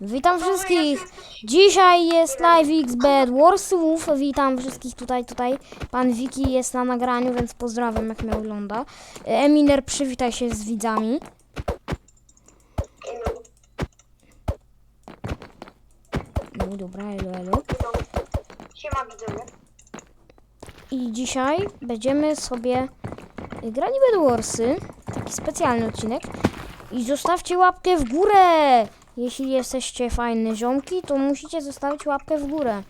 Witam wszystkich. Dzisiaj jest live XBet Warsów. Witam wszystkich tutaj, tutaj. Pan Wiki jest na nagraniu, więc pozdrawiam, jak mnie ogląda. Eminer, przywitaj się z widzami. No dobra, elo, elo. Siema widzowie. I dzisiaj będziemy sobie grali Bed Warsy. Taki specjalny odcinek. I zostawcie łapkę w górę! Jeśli jesteście fajne ziomki, to musicie zostawić łapkę w górę.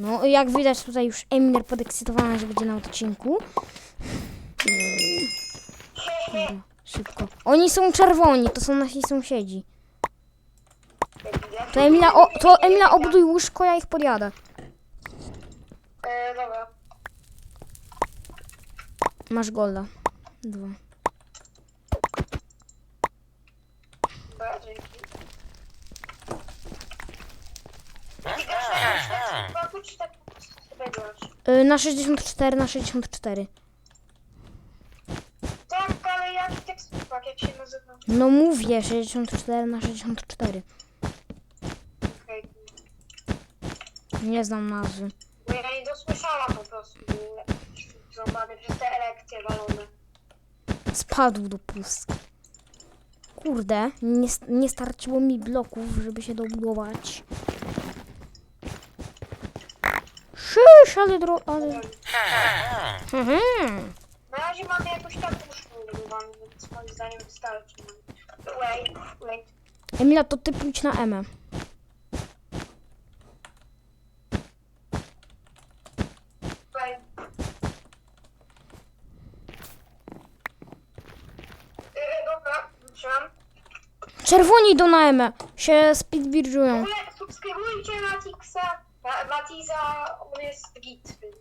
No, jak widać tutaj już Eminer podekscytowany, że będzie na odcinku. Dobra, szybko. Oni są czerwoni, to są nasi sąsiedzi. To Emila, o, to Emila obuduj łóżko, ja ich podjadę. E, dobra. Masz golda. Dwa. Grasz na Xboxu, czy tak sobie grasz? Y, na 64, na 64. Tak, ale jaki tekst jak się nazywa? No mówię, 64 na 64. Okej. Nie znam nazwy. Bo ja nie dosłyszałam po prostu. Zobany przez te elekcje walone. Spadł do pustki. Kurde, nie, nie starczyło mi bloków, żeby się dobudować. Szysz, ale dro... ale... Mhm. Na razie mamy jakoś tak łóżko ubudowane, więc moim zdaniem wystarczy. Wait, wait. Emila, to ty pójdź na Emę. wait. E, dobra, wróciłam. Czerwoni do na Emę. Się speedbirżują. subskrybujcie Matixa, Ma- Matiza, on jest git, więc...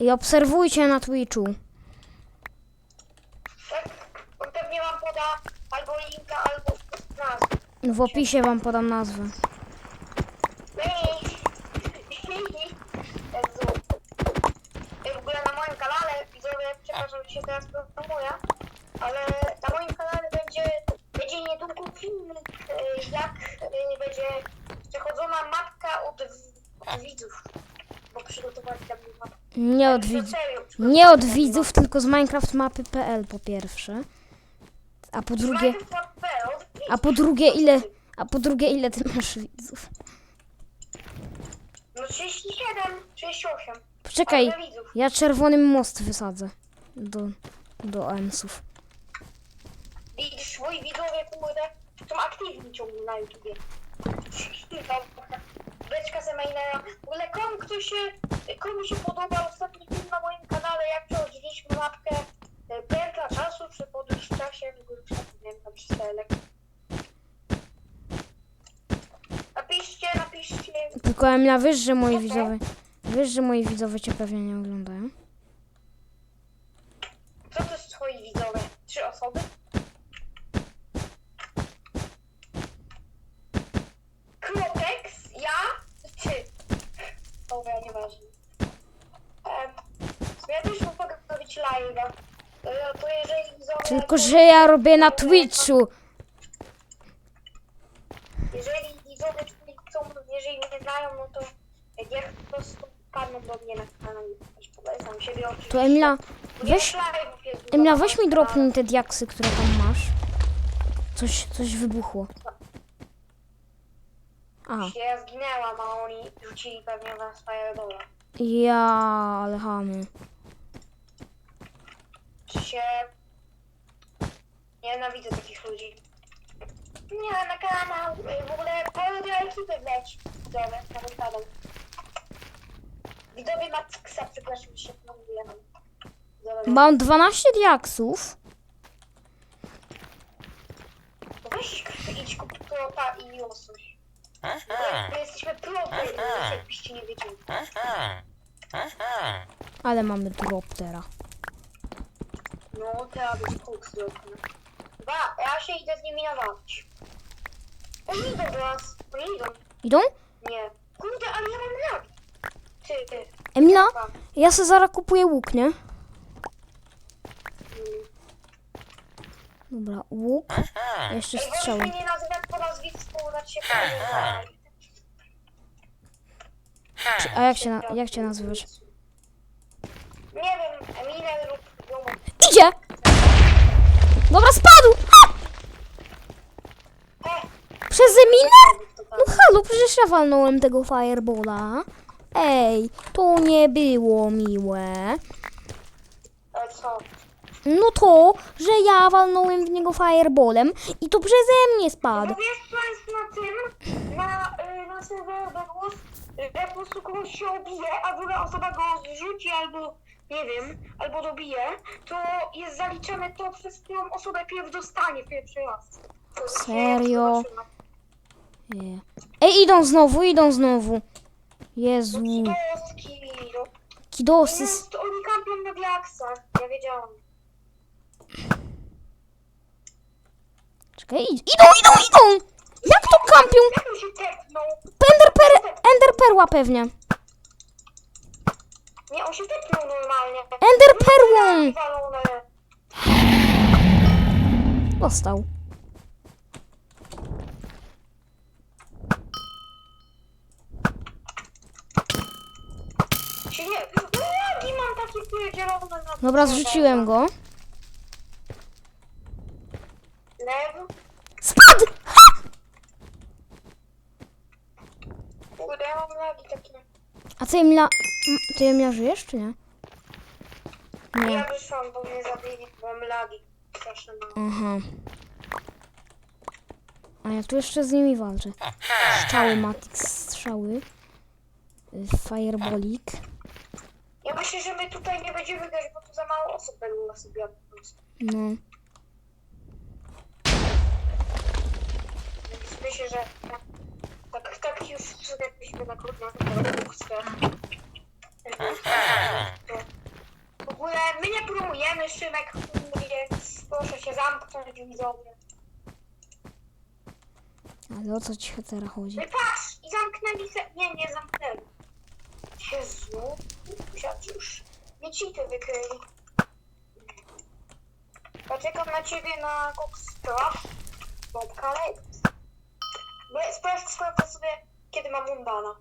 I obserwujcie na Twitchu. Tak? On pewnie wam poda albo linka, albo nazwę. W opisie wam podam nazwę. Jezu. W ogóle na moim kanale, widzowie, przepraszam, że się teraz promuję, ale na moim kanale będzie, będzie niedługo filmik, e, jak e, będzie przechodzona matka od, widzów. Bo przygotowali mnie matkę. Nie od serio, Nie od widzów, tylko z minecraftmapy.pl po pierwsze. A po drugie, a po drugie ile, a po drugie ile ty masz widzów? No 37, 38. Poczekaj, ja czerwony most wysadzę do, do EMS-ów. Widzisz, moi widzowie, kurde, są aktywni ciągle na YouTubie. Beczka Semainera. W ogóle komu kto się, komu się podoba ostatni film na moim kanale, jak przechodziliśmy mapkę e, pętla czasu, czy podróż w czasie, w tak nie wiem, tam przez telek. Napiszcie, napiszcie. Tylko Emila, wiesz, że moi widzowie, wiesz, że moi widzowie cię pewnie nie oglądają? Co to jest twoi widzowie? Trzy osoby? Klotex, ja i ty. Dobra, nieważne. Em, ja też mogę robić live'a. E, To jeżeli widzowie... Tylko, że ja robię na Twitchu. Jeżeli widzowie chcą, jeżeli mnie znają, no to jak po prostu padną do mnie na kanał. Polecam siebie oczywiście. To Emila, weź, Emila, weź mi dropnij te diaksy, które tam masz. Coś, coś wybuchło. A, Się Ja zginęłam, a oni rzucili pewnie swoje dole. ja, ale chamy. Się... Nienawidzę takich ludzi. Nie, na kanał, y, w ogóle połowę ekipy wleć. Widzowie, na mój kanał. Widzowie Maxa, przepraszam, że się. Widzowie, Mam 12 diaksów. to weź idź kup prota i losuj. My jesteśmy jakbyście nie wiedzieli. Ale mamy drop teraz. No, teraz będzie koks zrobiony. Ba, ja się idę z nimi nawadzić. Oni idą do nas, oni idą. Idą? Nie. Kurde, ale ja Emila, ja se zaraz kupuję łuk, nie? Dobra, łuk. Jeszcze strzały. mnie nie nazywać po nazwisku, znaczy się A jak się, na, jak cię nazywasz? Nie wiem, Eminem lub Lumon. Idzie! Dobra, spadł! He, Przez Eminę? No halo, przecież ja walnąłem tego firebola. Ej, to nie było miłe. ale co? No to, że ja walnąłem w niego fireballem i to przeze mnie spadł. wiesz co jest na tym, na, y, na serwerze głos, że po prostu komuś się obije, a druga osoba go zrzuci albo, nie wiem, albo dobije, to jest zaliczane to, przez którą osobę pierw dostanie pierwszy raz. To Serio? Nie. Ej, idą znowu, idą znowu. Jezu. Kidowski, no. Kidosy. No, to oni kampią na diaksach, ja wiedziałam. Czekaj, idą, idą, idą! Jak to kampią? Enderper, enderperła pewnie. Nie, on się tepnął normalnie. Enderperłą! Walone. Dostał. Się nie... No lagi mam takie pierdzielone na Dobra, zrzuciłem go. Lew. Spadł! Kurde, ja mam lagi takie. A ty Emila... m, Ty Emila żyjesz, czy nie? Nie. Ja wyszłam, bo mnie zabili, bo mam lagi. Straszne mam. Aha. A ja tu jeszcze z nimi walczę. Strzały Matix, strzały. Y, Fireballik. Ja myślę, że my tutaj nie będziemy grać, bo tu za mało osób było sobie po prostu. No. Myślę, że tak, tak już przyszedliśmy na krótko. W ogóle my nie promujemy Szymek, więc proszę się zamknąć widzowie. Ale o co ci teraz chodzi? No i patrz! I zamknęli se... Nie, nie zamknęli. Jezu. Musiałam już. Nie ci to wykryli. Poczekam na ciebie na Coxcraft. Bobka Lex. Bo- Sprawdź, sprawdź sobie, kiedy mam Mundana.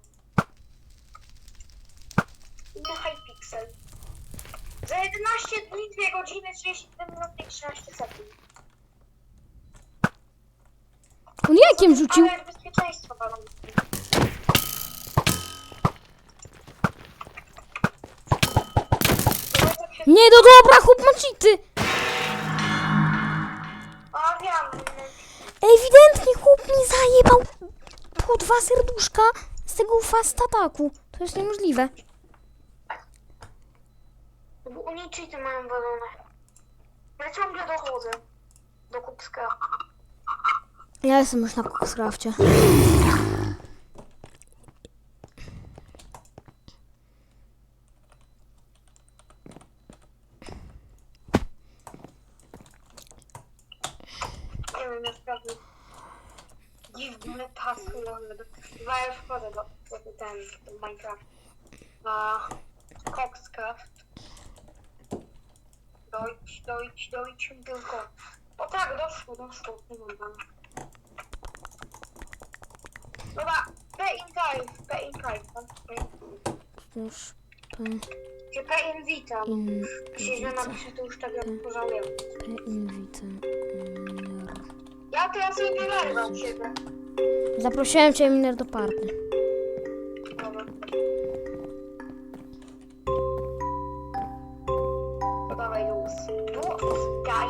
Na Hypixel. Za 11 dni, 2 godziny, 32 minuty i 13 sekund. On jakiem rzucił? Ale bezpieczeństwo walą. Nie, no dobra, chłop ma cheaty! A wiem. Ewidentnie chłop mi zajebał po dwa serduszka z tego fast ataku. To jest niemożliwe. Bo oni cheaty mają walone. Ja ciągle dochodzę. Do kubska. Ja jestem już na Coxcrafcie. Nie wiem, naprawdę. Lol. Chyba ja wchodzę do, do ten, do Minecraft. Na Coxcraft. Dojdź, dojdź, dojdź tylko. O tak, doszło, doszło. Nie mam tam. Dobra, P in Cave, P in tam, Już. P, Czy P in Vita. in, Jeśli źle napiszę, to już tak jak pożałuję. P, invite. Miner. Ja teraz nie wyrywam siebie. Zaprosiłem cię, Miner, do party. Dobra. To dawaj luz. Luz, gaj.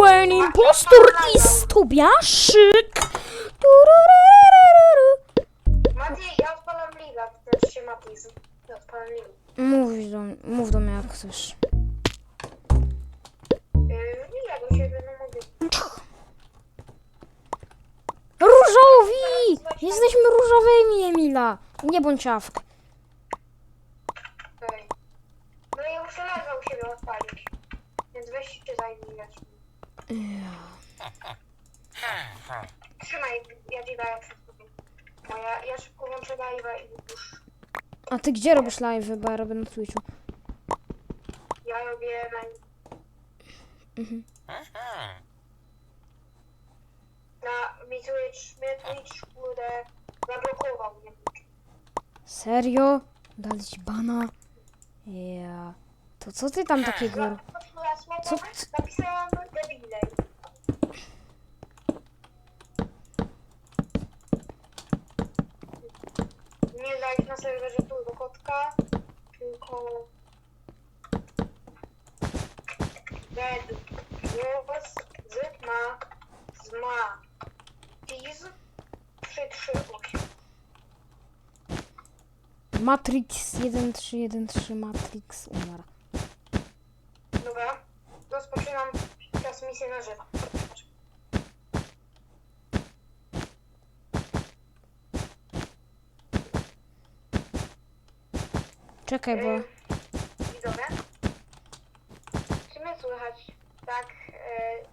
When impostor is Tobiaszyk. Turururururu. Mati, ja odpalam liga. Się. Ja odpalam do, mów do mnie jak chcesz. Jesteśmy różowymi, Emila. Nie bądź. Okej. No i muszę lewa u siebie odpalić. Więc weź się zajmij. Trzymaj, ja ci daję wszystko. A ja, ja szybko włączę live'a i już A ty gdzie robisz live? Bo ja robię na Twitchu. Ja robię na... Na mi Twitch, mnie Twitch, kurde, zablokował mnie. Serio? Dali ci bana? Ja. To co ty tam takiego... Co- napisałam debile. Nie dać na serwerze Turbo Kotka, tylko Red Wars z ma z ma Tiz 338. Matrix 1313 Matrix umarł. Dobra, rozpoczynam transmisję na żywo. Czekaj, bo... Y, Widzowie, czy mnie słychać? Tak, y,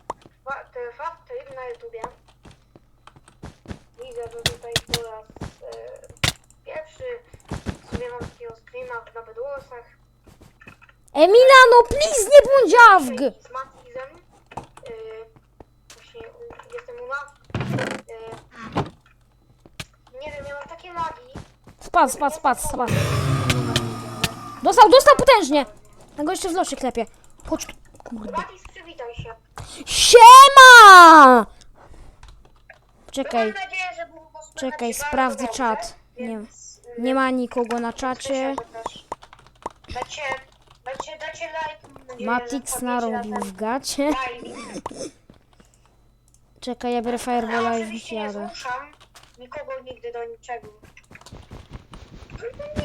fa- trwa tryb na YouTubie. Widzę, że tutaj po raz y, pierwszy mam takiego na Bedwarsach. Emiliano, please, nie bądź awg! Z Matizem. Y, właśnie u- jestem u nas. Y, nie wiem, miałam takie lagi. Spadł, spadł, spadł, spadł. Dostał, dostał potężnie! Ja go jeszcze w losie klepie. Chodź tu. Kurde. Przywitaj się. Siema! Czekaj, Mam nadzieję, że było słychać czekaj, bardzo sprawdzę dobrze, czat. Nie, więc, y, nie ma nikogo na czacie. Dacie, dacie, dacie like. Matix narobił w gacie. Czekaj, ja biorę Ja Firebola i oczywiście nie jadę. zmuszam nikogo nigdy do niczego.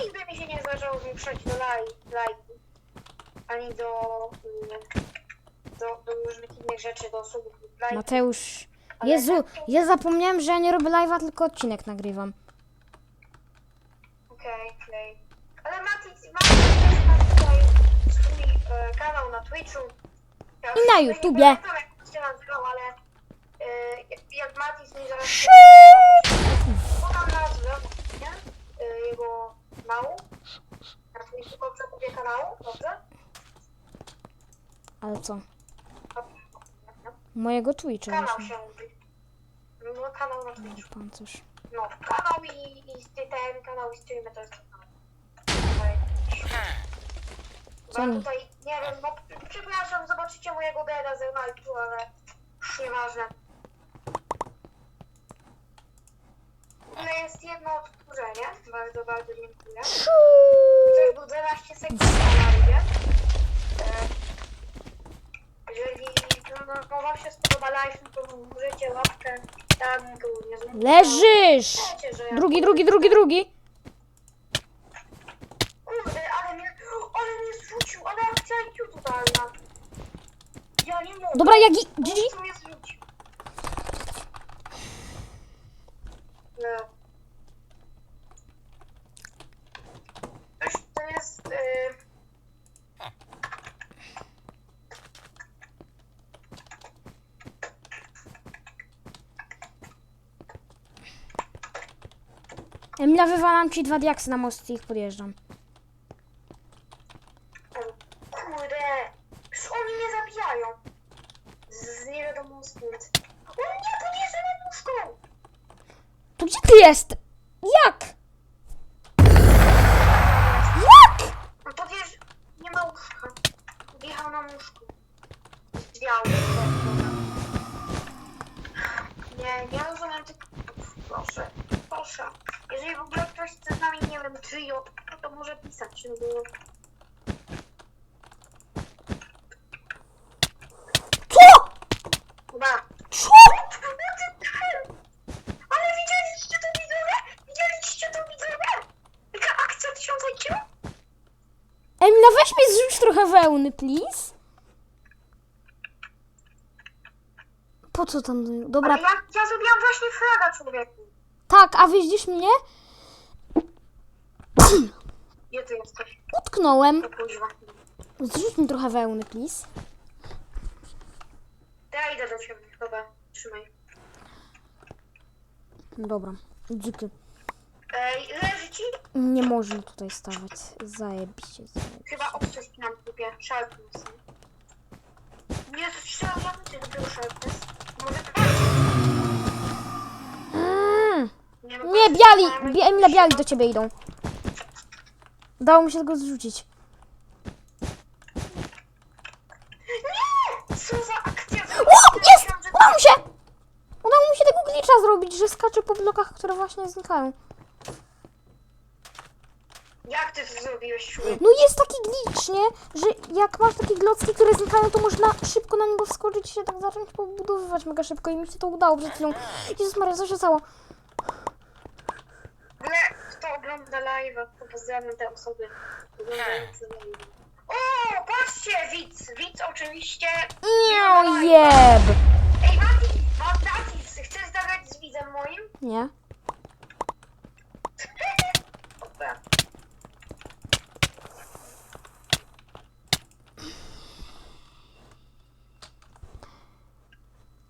Nigdy mi się nie zdarzało zmuszać do laj- lajku. Ani do, do, do różnych innych rzeczy, do osób. Mateusz. Jezu, ja zapomniałem, że ja nie robię live'a, tylko odcinek nagrywam. Okej. Ale też ma tutaj swój e, kanał na Twitchu. Ja I na YouTubie. Nie pamiętam jak się nazywał, ale e, jak, jak Matix mi zaraz podam nazwę, nie? E, jego kanału. Na Twitchu dobrze kanału, dobrze? Ale co? Dobrze. Mojego Twitcha Kanał właśnie. się mówi. No kanał na Twitchu. Pancerz. No, kanał i, i ten kanał i streamy to jest kanał. Tutaj. Co nie? tutaj, nie wiem, no przepraszam, zobaczycie mojego deda ze live'u, ale już nieważne. No jest jedno odtworzenie, bardzo, bardzo dziękuję. Coś był 12 sekund na live. E, Jeżeli no, no, no wam się spodoba live, no to możecie łapkę tam. Leżysz! Drugi, drugi, drugi, drugi. Kurde, ale mnie, ale mnie zrzucił, ale akcja IQ totalna. Ja nie mogę. Dobra, Jagi, GG. prostu mnie zrzucił. No. Coś, to jest... y, Emilia, wywalam ci dwa diaksy na most i ich podjeżdżam. o, kurde, przecież oni mnie zabijają. Z nie wiadomo skąd. On nie podjeżdża na łóżko. To gdzie ty jest? Jak? Jak? No to wiesz, nie ma łóżka. Wjechał na łóżko. Zwiał. Nie, nie rozumiem tych... Proszę, proszę. Jeżeli w ogóle ktoś chce z nami, nie wiem, trio, to, to może pisać, no bo... Co? Chyba... Co? Ale widzieliście to widzowie? Widzieliście to widzowie? Jaka akcja tysiąca IQ? Emilia, weź mi zrzuć trochę wełny, please. Po co tam? Dobra, Ale ja, ja zrobiłam właśnie fraga człowieku. Tak, a widzisz mnie? Gdzie ty jesteś? Utknąłem. To kuźwa. Zrzuć mi trochę wełny, please. Ja idę do ciebie, dobra, trzymaj. Dobra, dzięki. Ej, leży ci? Nie można tutaj stawać. Zajebiście, zajebiście. Chyba obcoś nam kupię. Sharpness. Nie, to myślałam, że ty dopiero sharpness. Może Mm. Nie, biali! Bia- Emila, biali do ciebie idą. Dało mi się tego zrzucić. Nie! Co za akcja? O! Jest! Udało mu się! Udało mu się tego glitcha zrobić, że skacze po blokach, które właśnie znikają. Jak ty to zrobiłeś? No jest taki glitch, nie? Że jak masz takie glocki, które znikają, to można szybko na niego wskoczyć i się tak zacząć pobudowywać mega szybko i mi się to udało przed chwilą. Jezus Maria, co się stało? Ogóle kto ogląda live'a, to pozdrawiam te osoby oglądające live'a. O, patrzcie, widz! Widz oczywiście. Nie, jeb! Ej, Mati, Mati, chcesz zagrać z widzem moim? Nie? Dobra.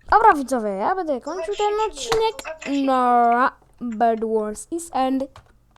Dobra widzowie, ja będę kończył ten odcinek. Nora, bad bird is and